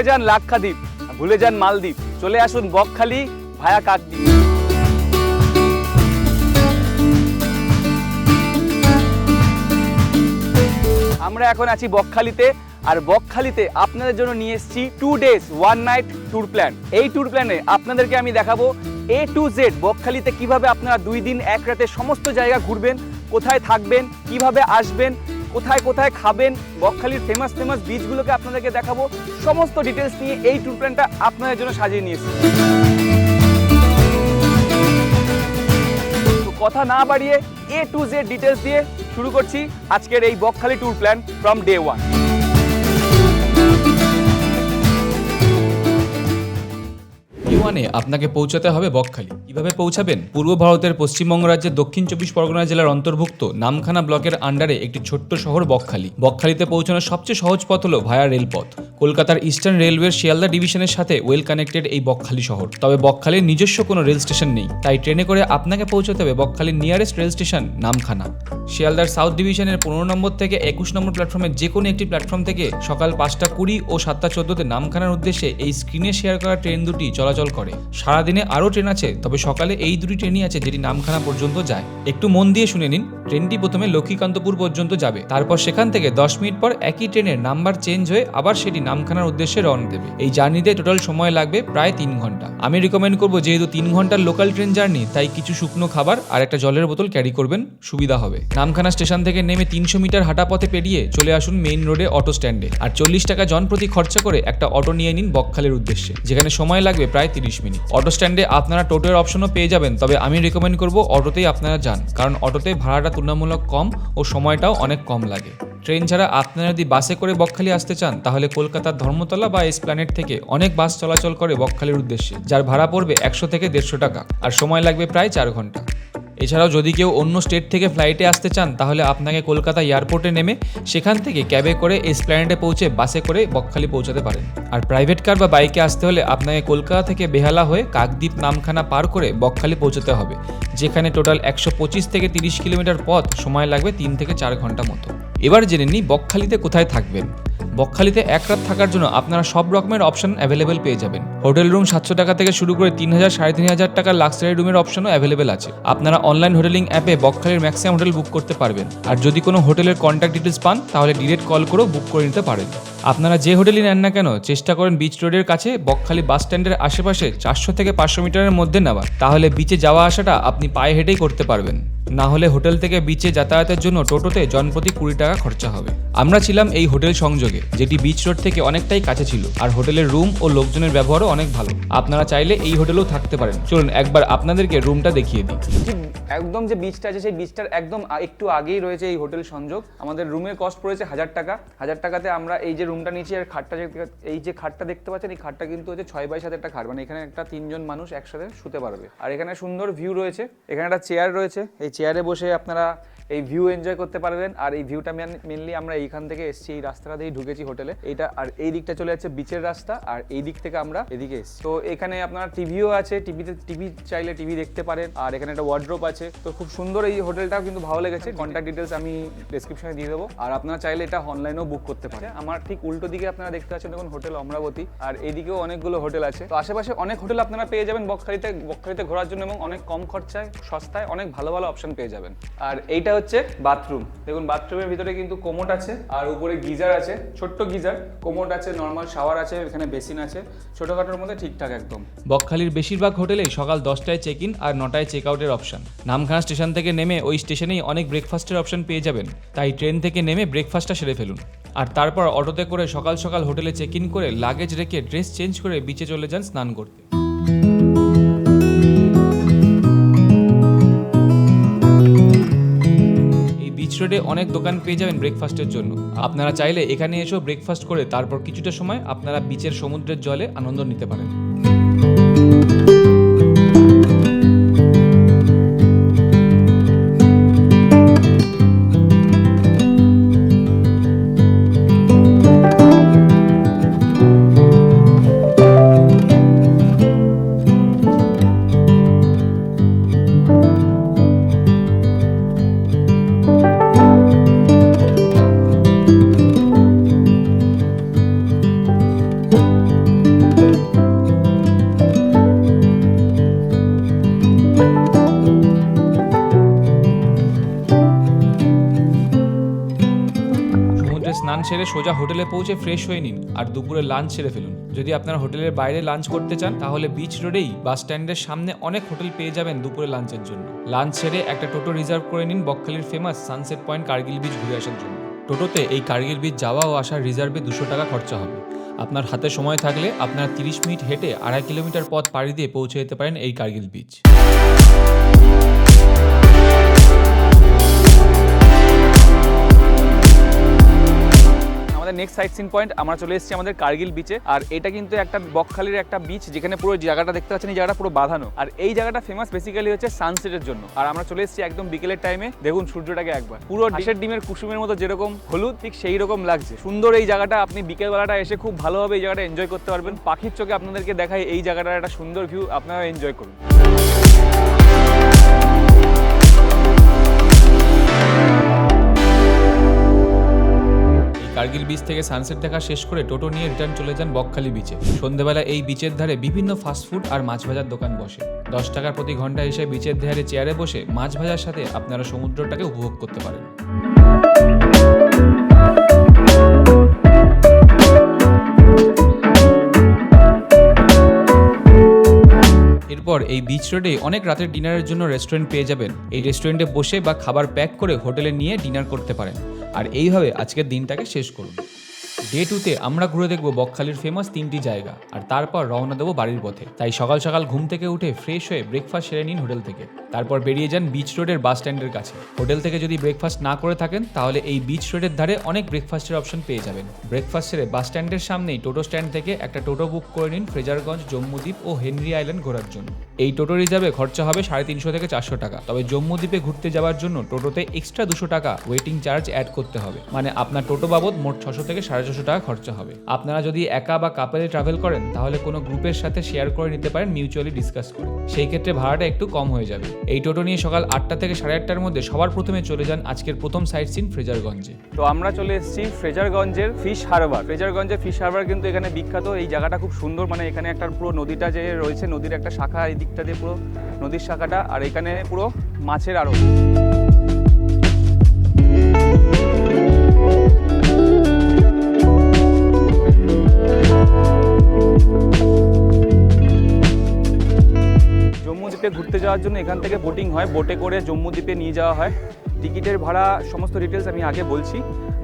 ভুলে যান লাক্ষাদ্বীপ, ভুলে যান মালদ্বীপ। চলে আসুন বকখালি ভায়া কাকদ্বীপ। আমরা এখন আছি বকখালিতে, আর বকখালিতে আপনাদের জন্য নিয়ে এসেছি two days one night tour plan এই ট্যুর প্ল্যানে আপনাদেরকে আমি দেখাবো এ টু জেড বকখালিতে কীভাবে আপনারা দুই দিন, এক রাতে সমস্ত জায়গা ঘুরবেন, কোথায় থাকবেন, কীভাবে আসবেন কোথায় কোথায় খাবেন, বকখালির ফেমাস ফেমাস বিচগুলোকে আপনাদেরকে দেখাবো, সমস্ত ডিটেলস নিয়ে এই ট্যুর প্ল্যানটা আপনাদের জন্য সাজিয়ে নিয়েছি। কথা না বাড়িয়ে এ টু জেড ডিটেলস দিয়ে শুরু করছি আজকের এই Bakkhali tour plan from day one ওয়ানে আপনাকে পৌঁছাতে হবে বকখালি। কীভাবে পৌঁছাবেন? পূর্ব ভারতের পশ্চিমবঙ্গ রাজ্যের দক্ষিণ চব্বিশ পরগনা জেলার অন্তর্ভুক্ত নামখানা ব্লকের আন্ডারে একটি ছোট্ট শহর বকখালি। বকখালিতে পৌঁছানোর সবচেয়ে সহজ পথ হলো ভায়া রেলপথ। কলকাতার ইস্টার্ন রেলওয়ের শিয়ালদা ডিভিশনের সাথে ওয়েল কানেক্টেড এই বকখালি শহর। তবে বকখালির নিজস্ব কোনো রেল স্টেশন নেই, তাই ট্রেনে করে আপনাকে পৌঁছাতে হবে বকখালির নিয়ারেস্ট রেল স্টেশন নামখানা। শিয়ালদার সাউথ ডিভিশনের পনেরো নম্বর থেকে একুশ নম্বর প্ল্যাটফর্মের যে কোনো একটি প্ল্যাটফর্ম থেকে সকাল পাঁচটা কুড়ি ও সাতটা চোদ্দোতে নামখানার উদ্দেশ্যে এই স্ক্রিনে শেয়ার করা ট্রেন দুটি চলাচল করে। সারাদিনে আরও ট্রেন আছে, তবে সকালে এই দুটি ট্রেনই আছে যেটি নামখানা পর্যন্ত যায়। একটু মন দিয়ে শুনে নিন, ট্রেনটি প্রথমে লক্ষ্মীকান্তপুর পর্যন্ত যাবে। তারপর সেখান থেকে দশ মিনিট পর একই ট্রেনের নাম্বার চেঞ্জ হয়ে আবার সেটি নামখানার উদ্দেশ্যে রওনা দেবে। এই জার্নিতে টোটাল সময় লাগবে প্রায় তিন ঘণ্টা। আমি রিকমেন্ড করব, যেহেতু তিন ঘণ্টার লোকাল ট্রেন জার্নি তাই কিছু শুকনো খাবার আর একটা জলের বোতল ক্যারি করবেন, সুবিধা হবে। নামখানা স্টেশন থেকে নেমে তিনশো মিটার হাঁটা পথে পেরিয়ে চলে আসুন মেইন রোডে অটো স্ট্যান্ডে আর চল্লিশ টাকা জন প্রতি খরচা করে একটা অটো নিয়ে নিন বকখালের উদ্দেশ্যে, যেখানে সময় লাগবে প্রায় তিরিশ মিনিট। অটো স্ট্যান্ডে আপনারা টোটোর অপশনও পেয়ে যাবেন, তবে আমি রেকমেন্ড করব অটোতেই আপনারা যান, কারণ অটোতে ভাড়াটা তুলনামূলক কম ও সময়টাও অনেক কম লাগে। ট্রেন ছাড়া আপনারা যদি বাসে করে বকখালি আসতে চান, তাহলে কলকাতার ধর্মতলা বা এসপ্ল্যানেট থেকে অনেক বাস চলাচল করে বকখালির উদ্দেশ্যে, যার ভাড়া পড়বে একশো থেকে দেড়শো টাকা, আর সময় লাগবে প্রায় চার ঘণ্টা। এছাড়াও যদি কেউ অন্য স্টেট থেকে ফ্লাইটে আসতে চান, তাহলে আপনাকে কলকাতা এয়ারপোর্টে নেমে সেখান থেকে ক্যাবে করে এসপ্ল্যানেডে পৌঁছে বাসে করে বকখালি পৌঁছাতে পারেন। আর প্রাইভেট কার বা বাইকে আসতে হলে আপনাকে কলকাতা থেকে বেহালা হয়ে কাকদ্বীপ নামখানা পার করে বকখালি পৌঁছাতে হবে, যেখানে টোটাল একশো পঁচিশ থেকে তিরিশ কিলোমিটার পথ সময় লাগবে তিন থেকে চার ঘণ্টা মতো। এবার জেনে নিই বকখালিতে কোথায় থাকবেন। বকখালিতে এক রাত থাকার জন্য আপনারা সব রকমের অপশন অ্যাভেলেবেল পেয়ে যাবেন। হোটেল রুম সাতশো টাকা থেকে শুরু করে তিন হাজার, সাড়ে তিন হাজার টাকার লাক্সারি রুমের অপশনও অ্যাভেলেবেল আছে। আপনারা অনলাইন হোটেলিং অ্যাপে বকখালির ম্যাক্সিমাম হোটেল বুক করতে পারবেন। আর যদি কোনো হোটেলের কন্ট্যাক্ট ডিটেলস পান, তাহলে ডিরেক্ট কল করেও বুক করে নিতে পারেন। আপনারা যে হোটেলই নেন না কেন, চেষ্টা করেন বিচ রোডের কাছে বকখালি বাস স্ট্যান্ডের আশেপাশে চারশো থেকে পাঁচশো মিটারের মধ্যে নেওয়া। তাহলে বিচে যাওয়া আসাটা আপনি পায়ে হেঁটেই করতে পারবেন। না হলে হোটেল থেকে বিচে যাতায়াতের জন্য টোটোতে জনপ্রতি কুড়ি টাকা খরচা হবে। আমরা ছিলাম এই হোটেল সংযোগে, যেটি বিচ রোড থেকে অনেকটাই কাছে ছিল, আর হোটেলের রুম ও লোকজনের ব্যবহারও অনেক ভালো। আপনারা চাইলে এই হোটেলেও থাকতে পারেন। চলুন একবার আপনাদেরকে রুমটা দেখিয়ে দিই। একদম যে বিচটা আছে, সেই বিচটার একদম একটু আগেই রয়েছে এই হোটেল সংযোগ। আমাদের রুমের কস্ট পড়েছে হাজার টাকা। হাজার টাকাতে আমরা এই যে রুমটা নিয়েছি, আর খাটটা এই যে খাটটা দেখতে পাচ্ছেন, এই খাটটা কিন্তু হচ্ছে ছয় বাই সাত একটা খাট। মানে এখানে একটা তিনজন মানুষ একসাথে শুতে পারবে। আর এখানে সুন্দর ভিউ রয়েছে। এখানে একটা চেয়ার রয়েছে। এই চেয়ারে বসে আপনারা এই ভিউ এনজয় করতে পারবেন। আর এই ভিউটা মেনলি আমরা এইখান থেকে এসেছি, এই রাস্তাটা দিয়েই ঢুকেছি হোটেলে এইটা, আর এই দিকটা চলে যাচ্ছে বিচের রাস্তা, আর এই দিক থেকে আমরা এদিকে এসেছি। তো এখানে আপনার টিভিও আছে। টিভিতে টিভি চাইলে টিভি দেখতে পারেন। আর এখানে একটা ওয়ার্ড্রোপ আছে। তো খুব সুন্দর এই হোটেলটাও কিন্তু ভালো লেগেছে। কন্ট্যাক্ট ডিটেলস আমি ডেসক্রিপশনে দিয়ে দেবো। আর আপনারা চাইলে এটা অনলাইনেও বুক করতে পারেন। আমার ঠিক উল্টো দিকে আপনারা দেখতে পাচ্ছেন দেখুন হোটেল অমরাবতী। আর এদিকেও অনেকগুলো হোটেল আছে। তো আশেপাশে অনেক হোটেল আপনারা পেয়ে যাবেন বকখালিতে বকখালিতে ঘোরার জন্য এবং অনেক কম খরচায়, সস্তায় অনেক ভালো ভালো অপশন পেয়ে যাবেন। আর এইটা হচ্ছে বাথরুম দেখুন বাথরুমের ভিতরে কিন্তু কোমোট আছে। আর উপরে গিজার আছে। ছোট্ট গিজার। কোমোট আছে নর্মাল শাওয়ার আছে, এখানে বেসিন আছে। ছোটখাটোর মধ্যে ঠিকঠাক একদম। বকখালির বেশিরভাগ হোটেলেই সকাল দশটায় চেক ইন আর নটায় চেক আউটের অপশন নামখানা স্টেশন থেকে নেমে ওই স্টেশনেই অনেক ব্রেকফাস্টের অপশন পেয়ে যাবেন। তাই ট্রেন থেকে নেমে ব্রেকফাস্টটা সেরে ফেলুন। আর তারপর অটোতে করে সকাল সকাল হোটেলে চেক ইন করে লাগেজ রেখে ড্রেস চেঞ্জ করে বিচে চলে যান স্নান করতে। রোডে অনেক দোকান পেয়ে যাবেন ব্রেকফাস্টের জন্য। আপনারা চাইলে এখানে এসেও ব্রেকফাস্ট করে তারপর কিছুটা সময় আপনারা বিচের সমুদ্রের জলে আনন্দ নিতে পারেন। সেরে সোজা হোটেলে পৌঁছে ফ্রেশ হয়ে নিন আর দুপুরে লাঞ্চ সেরে ফেলুন। যদি আপনারা হোটেলের বাইরে লাঞ্চ করতে চান, তাহলে বিচ রোডেই বাস স্ট্যান্ডের সামনে অনেক হোটেল পেয়ে যাবেন দুপুরে লাঞ্চের জন্য। লাঞ্চ সেরে একটা টোটো রিজার্ভ করে নিন বকখালির famous sunset point Kargil beach ঘুরে আসার জন্য। টোটোতে এই কার্গিল বিচ যাওয়া ও আসার রিজার্ভে দুশো টাকা খরচা হবে। আপনার হাতে সময় থাকলে আপনারা তিরিশ মিনিট হেঁটে আড়াই কিলোমিটার পথ পাড়ি দিয়ে পৌঁছে যেতে পারেন এই কার্গিল বিচ আমাদের নেক্সট সাইট সিন পয়েন্ট আমরা চলে এসেছি আমাদের কার্গিল বিচে আর এটা কিন্তু একটা বকখালির একটা বিচ যেখানে পুরো জায়গাটা দেখতে পাচ্ছেন এই জায়গাটা পুরো বাঁধানো। আর এই জায়গাটা ফেমাস বেসিক্যালি হচ্ছে সানসেটের জন্য। আর আমরা চলে এসেছি একদম বিকেলের টাইমে দেখুন সূর্যটাকে একবার। পুরো হাঁসের ডিমের কুসুমের মতো যেরকম হলুদ ঠিক সেই রকম লাগছে। সুন্দর এই জায়গাটা আপনি বিকেলবেলাটা এসে খুব ভালোভাবে এই জায়গাটা এনজয় করতে পারবেন। পাখির চোখে আপনাদেরকে দেখায় এই জায়গাটার একটা সুন্দর ভিউ আপনারা এনজয় করুন। বিচ থেকে সানসেট দেখা শেষ করে টোটো নিয়ে রিটার্ন চলে যান বকখালি বিচে সন্ধেবেলা এই বিচের ধারে বিভিন্ন ফাস্টফুড আর মাছ ভাজার দোকান বসে। দশ টাকার প্রতি ঘণ্টা হিসেবে বিচের ধারে চেয়ারে বসে মাছ ভাজার সাথে আপনারা সমুদ্রটাকে উপভোগ করতে পারেন। এরপর এই বিচ রোডে অনেক রাতের ডিনারের জন্য রেস্টুরেন্ট পেয়ে যাবেন। এই রেস্টুরেন্টে বসে বা খাবার প্যাক করে হোটেলে নিয়ে ডিনার করতে পারেন। আর এইভাবে আজকের দিনটাকে শেষ করুন। ডে টুতে আমরা ঘুরে দেখব বকখালির ফেমাস তিনটি জায়গা, আর তারপর রওনা দেবো বাড়ির পথে। তাই সকাল সকাল ঘুম থেকে উঠে ফ্রেশ হয়ে ব্রেকফাস্ট সেরে নিন হোটেল থেকে। তারপর বেরিয়ে যান বিচ রোডের বাস স্ট্যান্ডের কাছে। হোটেল থেকে যদি ব্রেকফাস্ট না করে থাকেন, তাহলে এই বিচ রোডের ধারে অনেক ব্রেকফাস্টের অপশন পেয়ে যাবেন। ব্রেকফাস্ট সেরে বাস স্ট্যান্ডের সামনেই টোটো স্ট্যান্ড থেকে একটা টোটো বুক করে নিন ফ্রেজারগঞ্জ জম্মুদ্বীপ ও হেনরি আইল্যান্ড ঘোরার জন্য। এই টোটো রিজার্ভে খরচা হবে সাড়ে তিনশো থেকে চারশো টাকা। তবে জম্মুদ্বীপে ঘুরতে যাওয়ার জন্য টোটোতে এক্সট্রা দুশো টাকা ওয়েটিং চার্জ অ্যাড করতে হবে। মানে আপনার টোটো বাবদ মোট ছশো থেকে সাড়ে ছশো টাকা খরচা হবে। আপনারা যদি একা বা কাপেলে ট্রাভেল করেন, তাহলে কোনো গ্রুপের সাথে শেয়ার করে নিতে পারেন মিউচুয়ালি ডিসকাস করে। সেই ক্ষেত্রে ভাড়াটা একটু কম হয়ে যাবে। এই টোটো নিয়ে সকাল আটটা থেকে সাড়ে আটটার মধ্যে সবার প্রথমে চলে যান আজকের প্রথম সাইট সিন ফ্রেজারগঞ্জে। তো আমরা চলে এসেছি ফ্রেজারগঞ্জের ফিশ হারবার ফ্রেজারগঞ্জের ফিশ হারবার কিন্তু এখানে বিখ্যাত। এই জায়গাটা খুব সুন্দর মানে এখানে একটা পুরো নদীটা যে রয়েছে, নদীর একটা শাখা এই দিকটা দিয়ে পুরো নদীর শাখাটা, আর এখানে পুরো মাছের আড়ত। ঘুরতে যাওয়ার জন্য এখান থেকে বোটিং হয়। বোটে করে জম্মু দ্বীপে নিয়ে যাওয়া হয়। টিকিটের ভাড়া, সমস্ত ডিটেলস আমি আগে বলছি।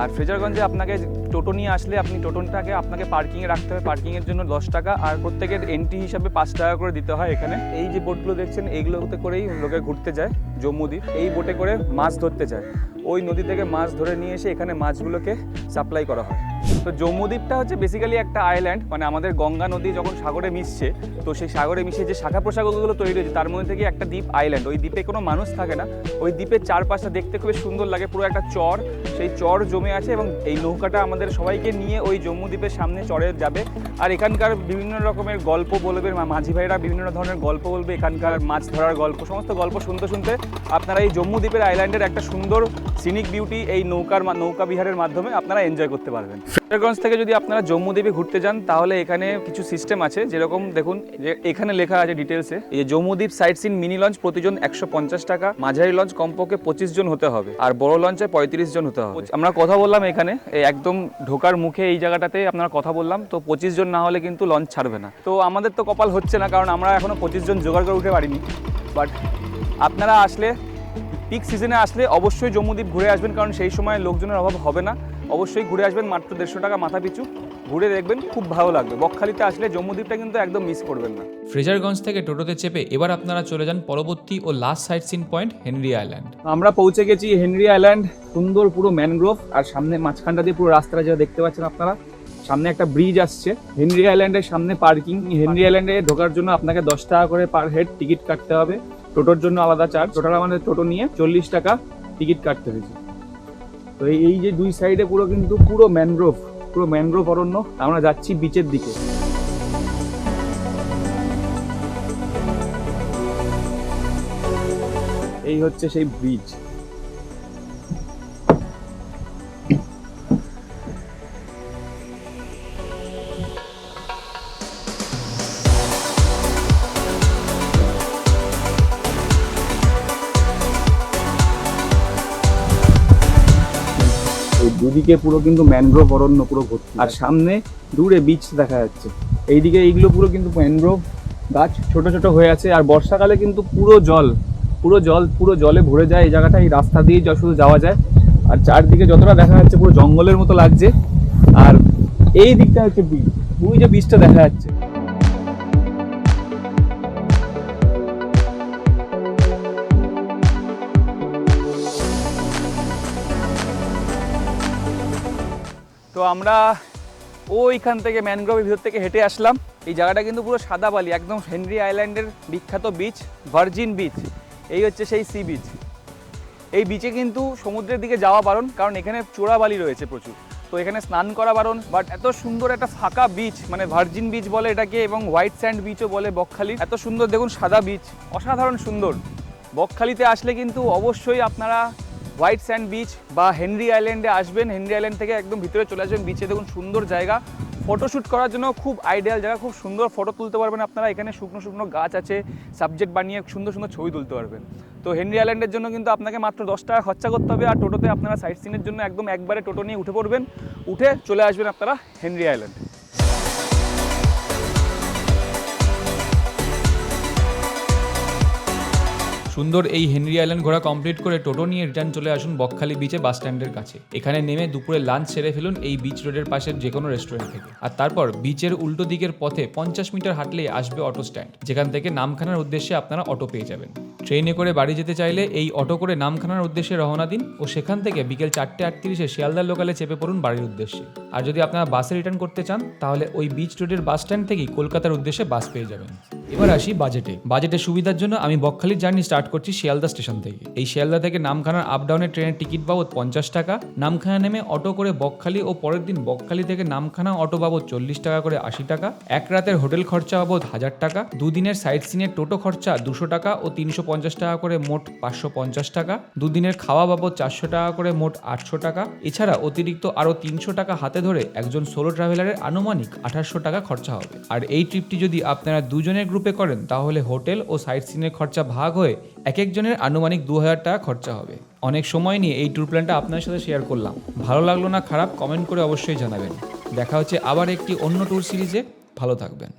আর ফ্রেজারগঞ্জে আপনাকে টোটো নিয়ে আসলে আপনি টোটোটাকে আপনাকে পার্কিংয়ে রাখতে হবে। পার্কিংয়ের জন্য দশ টাকা আর প্রত্যেকের এন্ট্রি হিসাবে পাঁচ টাকা করে দিতে হয় এখানে। এই যে বোটগুলো দেখছেন, এইগুলোতে করেই লোকে ঘুরতে যায় জম্মু দ্বীপ। এই বোটে করে মাছ ধরতে যায়। ওই নদী থেকে মাছ ধরে নিয়ে এসে এখানে মাছগুলোকে সাপ্লাই করা হয়। তো জম্মু দ্বীপটা হচ্ছে বেসিক্যালি একটা আইল্যান্ড মানে আমাদের গঙ্গা নদী যখন সাগরে মিশছে, তো সেই সাগরে মিশে যে শাখা প্রশাখাগুলো তৈরি হয়েছে, তার মধ্যে থেকে একটা দ্বীপ আইল্যান্ড ওই দ্বীপে কোনো মানুষ থাকে না। ওই দ্বীপের চারপাশটা দেখতে খুবই সুন্দর লাগে, পুরো একটা চর, সেই চর জমে আছে এবং এই নৌকাটা আমাদের সবাইকে নিয়ে ওই জম্মু দ্বীপের সামনে চরে যাবে। আর এখানকার বিভিন্ন রকমের গল্প বলবে মাঝি ভাইরা বিভিন্ন ধরনের গল্প বলবে, এখানকার মাছ ধরার গল্প, সমস্ত গল্প শুনতে শুনতে আপনারা এই জম্মু দ্বীপের আইল্যান্ডের একটা সুন্দর সিনিক বিউটি এই নৌকার নৌকা বিহারের মাধ্যমে আপনারা এনজয় করতে পারবেন। ফ্রেজারগঞ্জ থেকে যদি আপনারা জম্মু দ্বীপে ঘুরতে যান, তাহলে এখানে কিছু সিস্টেম আছে। যেরকম দেখুন, যে এখানে লেখা আছে ডিটেলসে এই যে জম্মু দ্বীপ সাইট সিন মিনি লঞ্চ প্রতিজন একশো পঞ্চাশ টাকা, মাঝারি লঞ্চ কমপক্ষে পঁচিশ জন হতে হবে, আর বড় লঞ্চে পঁয়ত্রিশ জন হতে হবে। আমরা কথা বললাম এখানে একদম ঢোকার মুখে এই জায়গাটাতে আপনারা কথা বললাম, তো পঁচিশ জন না হলে কিন্তু লঞ্চ ছাড়বে না। তো আমাদের তো কপাল হচ্ছে না, কারণ আমরা এখনও পঁচিশ জন জোগাড় করে উঠে পারিনি। বাট আপনারা আসলে পিক সিজনে আসলে অবশ্যই জম্মুদ্বীপ ঘুরে আসবেন, কারণ সেই সময় লোকজনের অভাব হবে না। অবশ্যই ঘুরে আসবেন মাত্র দেড়শো টাকা মাথা পিছু। ঘুরে দেখবেন খুব ভালো লাগবে। বকখালিতে আসলে জম্মুদ্বীপটা কিন্তু একদম মিস করবেন না। ফ্রেজারগঞ্জ থেকে টোটোতে চেপে এবার আপনারা চলে যান পরবর্তী ও last sight seen point Henry island আমরা পৌঁছে গেছি হেনরি আইল্যান্ড সুন্দর পুরো ম্যানগ্রোভ আর সামনে মাঝখানটা দিয়ে পুরো রাস্তাটা যা দেখতে পাচ্ছেন আপনারা সামনে একটা ব্রিজ আসছে। হেনরি আইল্যান্ডের সামনে পার্কিং হেনরি আইল্যান্ডে ঢোকার জন্য আপনাকে দশ টাকা করে পার হেড টিকিট কাটতে হবে। টোটোর জন্য আলাদা চার্জ টোটাল আমাদের টোটো নিয়ে চল্লিশ টাকা টিকিট কাটতে হয়েছে। তো এই- যে দুই সাইডে পুরো কিন্তু পুরো ম্যানগ্রোভ পুরো ম্যানগ্রোভ অরণ্য। আমরা যাচ্ছি বিচের দিকে। এই হচ্ছে সেই ব্রিজ এই দুদিকে পুরো কিন্তু ম্যানগ্রোভ অরণ্য পুরো ভর্তি। আর সামনে দূরে বিচ দেখা যাচ্ছে। এইদিকে এইগুলো পুরো কিন্তু ম্যানগ্রোভ গাছ ছোট ছোট হয়ে আছে। আর বর্ষাকালে কিন্তু পুরো জল পুরো জল পুরো জলে ভরে যায় এই জায়গাটা। এই রাস্তা দিয়েই য- শুধু যাওয়া যায়। আর চারদিকে যতটা দেখা যাচ্ছে পুরো জঙ্গলের মতো লাগছে। আর এই দিকটা হচ্ছে বিচ ওই যে বিচটা দেখা যাচ্ছে। তো আমরা ওইখান থেকে ম্যানগ্রোভের ভিতর থেকে হেঁটে আসলাম। এই জায়গাটা কিন্তু পুরো সাদা বালি, একদম হেনরি আইল্যান্ডের বিখ্যাত বিচ ভার্জিন বিচ এই হচ্ছে সেই সি বিচ এই বিচে কিন্তু সমুদ্রের দিকে যাওয়া বারণ, কারণ এখানে চোরা বালি রয়েছে প্রচুর। তো এখানে স্নান করা বারণ বাট এত সুন্দর একটা ফাঁকা বিচ মানে ভার্জিন বিচ বলে এটাকে, এবং হোয়াইট স্যান্ড বিচও বলে বকখালি এত সুন্দর, দেখুন সাদা বিচ অসাধারণ সুন্দর। বকখালিতে আসলে কিন্তু অবশ্যই আপনারা হোয়াইট স্যান্ড বিচ বা হেনরি আইল্যান্ডে আসবেন। হেনরি আইল্যান্ড থেকে একদম ভিতরে চলে আসবেন। বিচে দেখুন সুন্দর জায়গা। ফটোশ্যুট করার জন্য খুব আইডিয়াল জায়গা। খুব সুন্দর ফটো তুলতে পারবেন আপনারা। এখানে শুকনো শুকনো গাছ আছে। সাবজেক্ট বানিয়ে সুন্দর সুন্দর ছবি তুলতে পারবেন। তো হেনরি আইল্যান্ডের জন্য কিন্তু আপনাকে মাত্র দশ টাকা খরচা করতে হবে। আর টোটোতে আপনারা সাইট সিনের জন্য একদম একবারে টোটো নিয়ে উঠে পড়বেন। উঠে চলে আসবেন আপনারা হেনরি আইল্যান্ড। সুন্দর এই হেনরি আইল্যান্ড ঘোরা কমপ্লিট করে টোটো নিয়ে রিটার্ন চলে আসুন বকখালি বিচে বাস স্ট্যান্ডের কাছে। এখানে নেমে দুপুরে লাঞ্চ সেরে ফেলুন এই বিচ রোডের পাশের যে কোনো রেস্টুরেন্ট থেকে। আর তারপর বিচের উল্টো দিকের পথে পঞ্চাশ মিটার হাঁটলেই আসবে অটো স্ট্যান্ড যেখান থেকে নামখানার উদ্দেশ্যে আপনারা অটো পেয়ে যাবেন। ট্রেনে করে বাড়ি যেতে চাইলে এই অটো করে নামখানার উদ্দেশ্যে রওনা দিন ও সেখান থেকে বিকেল চারটে আটত্রিশে শিয়ালদার লোকালে চেপে পড়ুন বাড়ির উদ্দেশ্যে। আর যদি আপনারা বাসে রিটার্ন করতে চান, তাহলে ওই বিচ রোডের বাস স্ট্যান্ড থেকেই কলকাতার উদ্দেশ্যে বাস পেয়ে যাবেন। এবার আসি বাজেটে বাজেটের সুবিধার জন্য আমি বকখালির জার্নি স্টার্ট করছি শিয়ালদা স্টেশন থেকে। এই শিয়ালদা থেকে নামখানার আপ ডাউনের ট্রেনের টিকিট বাবদ পঞ্চাশ টাকা, নামখানা নেমে অটো করে বকখালি ও পরের দিন বকখালি থেকে নামখানা অটো বাবদ চল্লিশ টাকা করে আশি টাকা, এক রাতের হোটেল খরচা বাবদ হাজার টাকা, দুদিনের সাইট সিনের টোটো খরচা দুশো টাকা ও তিনশো পঞ্চাশ টাকা করে মোট পাঁচশো পঞ্চাশ টাকা, দুদিনের খাওয়া বাবদ চারশো টাকা করে মোট আটশো টাকা, এছাড়া অতিরিক্ত আরও তিনশো টাকা হাতে ধরে একজন সোলো ট্রাভেলারের আনুমানিক আঠাশশো টাকা খরচা হবে। আর এই ট্রিপটি যদি আপনারা দুজনের গ্রুপে করেন, তাহলে হোটেল ও সাইট সিনের খরচা ভাগ হয়ে এক একজনের আনুমানিক দু হাজার টাকা খরচা হবে। অনেক সময় নিয়ে এই ট্যুর প্ল্যানটা আপনার সাথে শেয়ার করলাম। ভালো লাগল না খারাপ কমেন্ট করে অবশ্যই জানাবেন। দেখা হচ্ছে আবার একটি অন্য ট্যুর সিরিজে ভালো থাকবেন।